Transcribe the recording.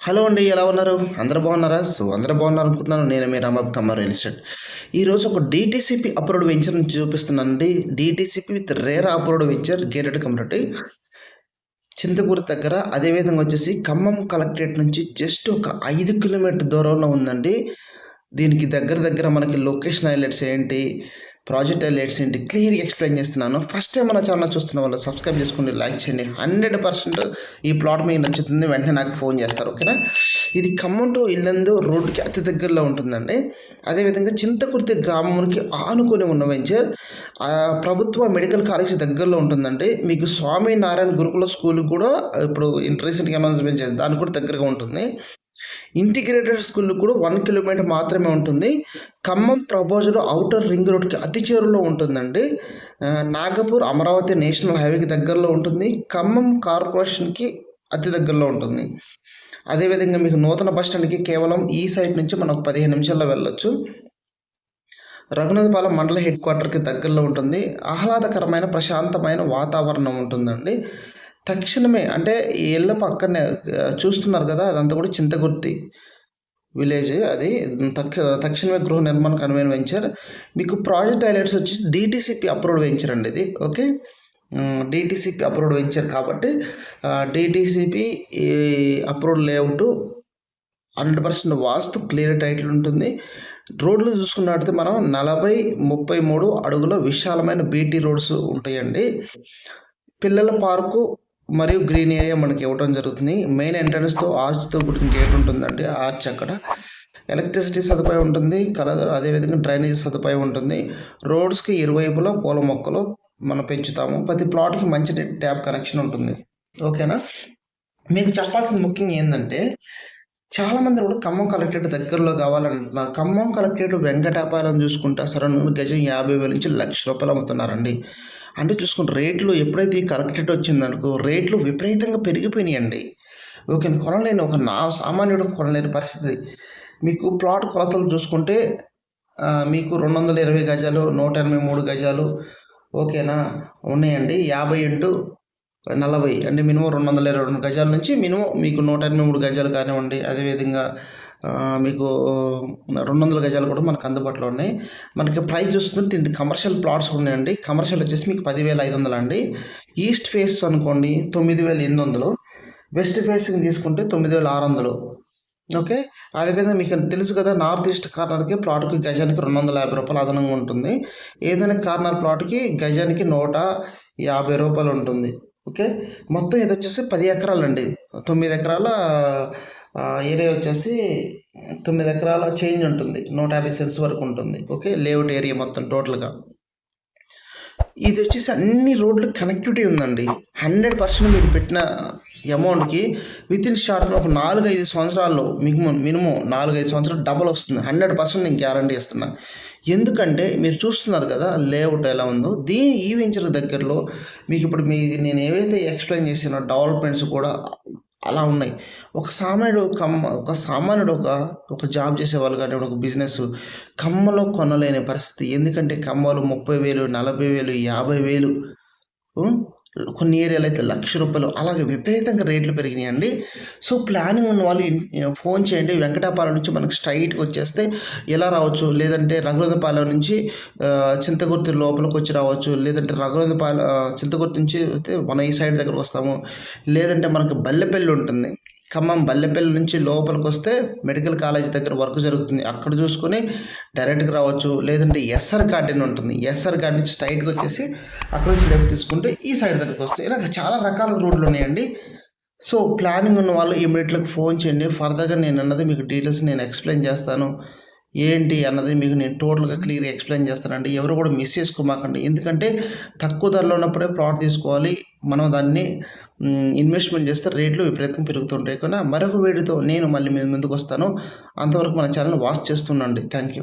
Hello అండి ఎలా ఉన్నారు? అందరు బాగున్నారా? సో అందరు బాగున్నారు అనుకుంటున్నాను నేను మీ రాంబాబు కమ్మ రియల్ ఎస్టేట్. ఈరోజు ఒక డీటీసీపీ అప్రూవ్డ్ వెంచర్ నుంచి చూపిస్తున్నానండి. DTCP with rare approved venture gated community. Chintapuri దగ్గర అదేవిధంగా వచ్చేసి ఖమ్మం కలెక్టరేట్ నుంచి జస్ట్ ఒక ఐదు కిలోమీటర్ దూరంలో ఉందండి. దీనికి దగ్గర దగ్గర మనకి లొకేషన్ హైలైట్స్ ఏంటి? ప్రాజెక్ట్ హైలైట్స్ ఏంటి? క్లియర్గా ఎక్స్ప్లెయిన్ చేస్తున్నాను. ఫస్ట్ టైం మన ఛానల్ చూస్తున్న వాళ్ళు సబ్స్క్రైబ్ చేసుకోండి లైక్ చేయండి. హండ్రెడ్ పర్సెంట్ ఈ ప్లాట్ మీకు నచ్చుతుంది. వెంటనే నాకు ఫోన్ చేస్తారు ఓకేనా? ఇది ఖమ్మం టు ఇల్లందు రోడ్డుకి అతి దగ్గరలో ఉంటుందండి. అదేవిధంగా చింతకుర్తి గ్రామంకి ఆనుకొని ఉన్న వెంచర్ ప్రభుత్వ మెడికల్ కాలేజ్ దగ్గరలో ఉంటుందండి. మీకు స్వామి నారాయణ గురుకుల స్కూల్ కూడా ఇప్పుడు రీసెంట్గా అనౌన్స్మెంట్ చేసింది దానికి కూడా దగ్గరగా ఉంటుంది. ఇంటిగ్రేటెడ్ స్కూల్ కూడా వన్ కిలోమీటర్ మాత్రమే ఉంటుంది. ఖమ్మం ప్రపోజల్ అవుటర్ రింగ్ రోడ్కి అతి చేరులో ఉంటుందండి. నాగపూర్ అమరావతి నేషనల్ హైవేకి దగ్గరలో ఉంటుంది. ఖమ్మం కార్పొరేషన్కి అతి దగ్గరలో ఉంటుంది. అదేవిధంగా మీకు నూతన బస్ స్టాండ్కి కేవలం ఈ సైడ్ నుంచి మనకు పదిహేను నిమిషాల్లో వెళ్ళొచ్చు. రఘునాథపాలెం మండల హెడ్ క్వార్టర్కి దగ్గరలో ఉంటుంది. ఆహ్లాదకరమైన ప్రశాంతమైన వాతావరణం ఉంటుందండి. తక్షణమే అంటే ఇళ్ళ పక్కనే చూస్తున్నారు కదా అదంతా కూడా చింతగుర్తి విలేజ్ అది. తక్ష తక్షణమే గృహ నిర్మాణ కన్వెన్ వెంచర్ మీకు ప్రాజెక్ట్ హైలైట్స్ వచ్చి డిటిసిపి అప్రూవ్డ్ వెంచర్ అండి ఇది ఓకే? డిటిసిపి అప్రూవ్డ్ వెంచర్ కాబట్టి DTCP approved layout hundred percent vastu clear title ఉంటుంది. రోడ్లు చూసుకున్నట్టయితే మనం నలభై ముప్పై మూడు అడుగుల విశాలమైన బీటీ రోడ్స్ ఉంటాయండి. పిల్లల పార్కు మరియు గ్రీన్ ఏరియా మనకి ఇవ్వడం జరుగుతుంది. మెయిన్ ఎంట్రన్స్తో ఆర్చ్తో కూడిన గేట్ ఉంటుందండి. ఆర్చ్ అక్కడ. ఎలక్ట్రిసిటీ సదుపాయం ఉంటుంది. కలర్ అదేవిధంగా డ్రైనేజ్ సదుపాయం ఉంటుంది. రోడ్స్కి ఇరువైపులా పూల మొక్కలు మనం పెంచుతాము. ప్రతి ప్లాట్కి మంచి ట్యాప్ కనెక్షన్ ఉంటుంది. ఓకేనా? మీకు చెప్పాల్సిన ముఖ్యంగా ఏంటంటే చాలామంది కూడా ఖమ్మం కలెక్టరేట్ దగ్గరలో కావాలంటున్నారు. ఖమ్మం కలెక్టరేట్ వెంకటాపాలెం చూసుకుంటే అసలు గజం యాభై వేల నుంచి లక్ష రూపాయలు అమ్ముతున్నారండి. అంటే చూసుకుంటే రేట్లు ఎప్పుడైతే కరెక్టెడ్ వచ్చిందనుకో రేట్లు విపరీతంగా పెరిగిపోయినాయండి. ఓకే కొనలేని ఒక నా సామాన్యుడు కొనలేని పరిస్థితి. మీకు ప్లాట్ కొలతలు చూసుకుంటే మీకు రెండు వందల ఇరవై గజాలు నూట ఎనభై మూడు గజాలు ఓకేనా ఉన్నాయండి. యాభై ఇంటూ నలభై అంటే మినిమం రెండు వందల ఇరవై రెండు గజాల నుంచి మినిమం మీకు నూట ఎనభై మూడు గజాలు కానివ్వండి. అదేవిధంగా మీకు రెండు వందల గజాలు కూడా మనకు అందుబాటులో ఉన్నాయి. మనకి ప్రైస్ చూసుకుంటే దీంట్లో కమర్షియల్ ప్లాట్స్ ఉన్నాయండి. కమర్షియల్ వచ్చేసి మీకు పదివేల ఐదు వందలు అండి. ఈస్ట్ ఫేస్ అనుకోండి తొమ్మిది వేల ఎనిమిది వందలు. వెస్ట్ ఫేసింగ్ తీసుకుంటే తొమ్మిది వేల ఆరు వందలు. ఓకే అదేవిధంగా మీకు తెలుసు కదా నార్త్ ఈస్ట్ కార్నర్కి ప్లాట్కి గజానికి రెండు వందల యాభై రూపాయలు అదనంగా ఉంటుంది. ఏదైనా కార్నర్ ప్లాట్కి గజానికి నూట యాభై రూపాయలు ఉంటుంది. ఓకే మొత్తం ఇది వచ్చేసి పది ఎకరాలండి. తొమ్మిది ఎకరాల ఏరియా వచ్చేసి తొమ్మిది ఎకరాల చేంజ్ ఉంటుంది. నూట యాభై సెన్స్ వరకు ఉంటుంది. ఓకే? లేఅవుట్ ఏరియా మొత్తం టోటల్గా. ఇది వచ్చేసి అన్ని రోడ్లు కనెక్టివిటీ ఉందండి. హండ్రెడ్ పర్సెంట్ మీరు పెట్టిన అమౌంట్కి విత్ ఇన్ షార్ట్ ఒక నాలుగు ఐదు సంవత్సరాల్లో మినిమం మినిమం నాలుగు ఐదు సంవత్సరాలు డబల్ వస్తుంది. హండ్రెడ్ పర్సెంట్ నేను గ్యారంటీ ఇస్తున్నా. ఎందుకంటే మీరు చూస్తున్నారు కదా లేఅవుట్ ఎలా ఉందో? దీని ఈ వెంచర్ దగ్గరలో మీకు ఇప్పుడు మీ నేను ఏవైతే ఎక్స్ప్లెయిన్ చేసిన డెవలప్మెంట్స్ కూడా అలా ఉన్నాయి. ఒక సామాన్యుడు కమ్మ ఒక సామాన్యుడు ఒక ఒక జాబ్ చేసేవాళ్ళు కానీ ఒక బిజినెస్ కమ్మలో కొనలేని పరిస్థితి. ఎందుకంటే కమ్మలు ముప్పై వేలు నలభై వేలు యాభై వేలు కొన్ని ఏరియాలో అయితే లక్ష రూపాయలు అలాగే విపరీతంగా రేట్లు పెరిగినాయండి. సో ప్లానింగ్ ఉన్న వాళ్ళు ఫోన్ చేయండి. వెంకటాపాలెం నుంచి మనకు స్ట్రైట్గా వచ్చేస్తే ఎలా రావచ్చు? లేదంటే రఘునాథపాలెం నుంచి చింతగుర్తి లోపలికి వచ్చి రావచ్చు? లేదంటే రఘునాథపాలెం చింతగుర్తి నుంచి వస్తే మనం ఈ సైడ్ దగ్గరకు వస్తాము? లేదంటే మనకు బల్లెపల్లి ఉంటుంది. ఖమ్మం బల్లెపల్లి నుంచి లోపలికి వస్తే మెడికల్ కాలేజ్ దగ్గర వర్క్ జరుగుతుంది. అక్కడ చూసుకొని డైరెక్ట్గా రావచ్చు. లేదంటే ఎస్ఆర్ గార్డెన్ ఉంటుంది. ఎస్ఆర్ గార్డెన్ నుంచి స్ట్రైట్గా వచ్చేసి అక్కడ నుంచి లెఫ్ట్ తీసుకుంటే ఈ సైడ్ దగ్గరకు వస్తే ఇలా చాలా రకాల రోడ్లు ఉన్నాయండి. సో ప్లానింగ్ ఉన్న వాళ్ళు ఇమీడియట్గా ఫోన్ చేయండి. ఫర్దర్గా నేను అన్నది మీకు డీటెయిల్స్ నేను ఎక్స్ప్లెయిన్ చేస్తాను. ఏంటి అన్నది మీకు నేను టోటల్గా క్లియర్గా ఎక్స్ప్లెయిన్ చేస్తానండి. ఎవరు కూడా మిస్ చేసుకోమాకండి. ఎందుకంటే తక్కువ ధరలో ఉన్నప్పుడే ప్లాట్ తీసుకోవాలి. మనం దాన్ని ఇన్వెస్ట్మెంట్ చేస్తే రేట్లు విపరీతంగా పెరుగుతుంటాయి కానీ మరొక వీడియోతో నేను మళ్ళీ మీ ముందుకు వస్తాను. అంతవరకు మన ఛానల్ వాచ్ చేస్తుండండి. Thank you